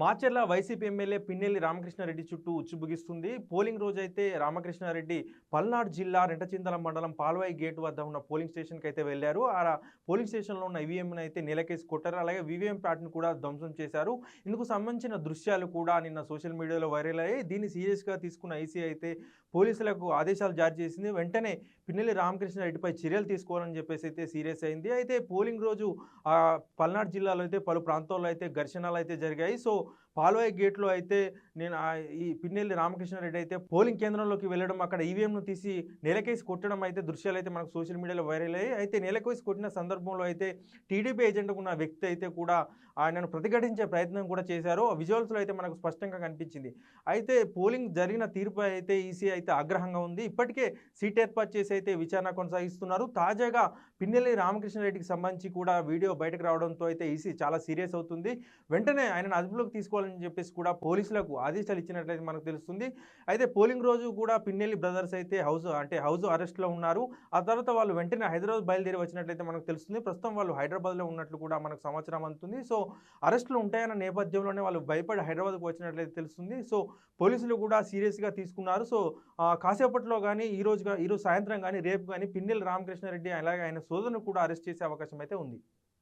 Macherla YCP MLA Pinnelli Ramakrishna Reddy చుట్టూ ఉచ్చుబుగిస్తుంది. Polling రోజైతే రామకృష్ణారెడ్డి పల్నాడు జిల్లా రెంటచింతల మండలం పాల్వాయి గేట్ వద్ద ఉన్న పోలింగ్ స్టేషన్కి అయితే వెళ్ళారు. ఆ పోలింగ్ స్టేషన్లో ఉన్న ఈవీఎంను అయితే నేలకేసి కొట్టారు. అలాగే వీవీఎం ప్యాట్ను కూడా ధ్వంసం చేశారు. ఇందుకు సంబంధించిన దృశ్యాలు కూడా నిన్న సోషల్ మీడియాలో వైరల్ అయ్యాయి. దీన్ని సీరియస్గా తీసుకున్న ఐసీ అయితే పోలీసులకు ఆదేశాలు జారీ చేసింది. వెంటనే పిన్నెల్లి రామకృష్ణారెడ్డిపై చర్యలు తీసుకోవాలని చెప్పేసి అయితే సీరియస్ అయింది. అయితే పోలింగ్ రోజు పల్నాడు జిల్లాలో అయితే పలు ప్రాంతాల్లో అయితే ఘర్షణలు అయితే జరిగాయి. సో పాల్వాయి గేట్లో అయితే నేను ఈ పిన్నెల్లి రామకృష్ణారెడ్డి అయితే పోలింగ్ కేంద్రంలోకి వెళ్ళడం అక్కడ ఈవీఎంను తీసి నేలకేసి కొట్టడం అయితే దృశ్యాలు అయితే మనకు సోషల్ మీడియాలో వైరల్ అయ్యాయి. అయితే నేలకేసి కొట్టిన సందర్భంలో అయితే టీడీపీ ఏజెంట్కు ఉన్న వ్యక్తి అయితే కూడా ఆయనను ప్రతిఘటించే ప్రయత్నం కూడా చేశారు. ఆ విజువల్స్లో అయితే మనకు స్పష్టంగా కనిపించింది. అయితే పోలింగ్ జరిగిన తీర్పు అయితే ఈసీ అయితే ఆగ్రహంగా ఉంది. ఇప్పటికే సీట్ ఏర్పాటు చేసి అయితే విచారణ కొనసాగిస్తున్నారు. తాజాగా పిన్నెల్లి రామకృష్ణారెడ్డికి సంబంధించి కూడా వీడియో బయటకు రావడంతో అయితే ఈసీ చాలా సీరియస్ అవుతుంది. వెంటనే ఆయనను అదుపులోకి తీసుకోవాలని చెప్పేసి కూడా పోలీసులకు ఆదేశాలు ఇచ్చినట్లయితే మనకు తెలుస్తుంది. అయితే పోలింగ్ రోజు కూడా పిన్నెల్లి బ్రదర్స్ అయితే హౌస్ అంటే హౌస్ అరెస్ట్లో ఉన్నారు. ఆ తర్వాత వాళ్ళు వెంటనే హైదరాబాద్ బయలుదేరి వచ్చినట్లయితే మనకు తెలుస్తుంది. ప్రస్తుతం వాళ్ళు హైదరాబాద్లో ఉన్నట్లు కూడా మనకు సమాచారం అందుతుంది. సో అరెస్టులు ఉంటాయన్న నేపథ్యంలోనే వాళ్ళు భయపడి హైదరాబాద్కు వచ్చినట్లయితే తెలుస్తుంది. సో పోలీసులు కూడా సీరియస్గా తీసుకున్నారు. సో కాసేపట్లో కానీ ఈ రోజు ఈరోజు సాయంత్రం కానీ రేపు కానీ పిన్నెల్లి రామకృష్ణారెడ్డి అలాగే ఆయన సోదరును కూడా అరెస్ట్ చేసే అవకాశం అయితే ఉంది.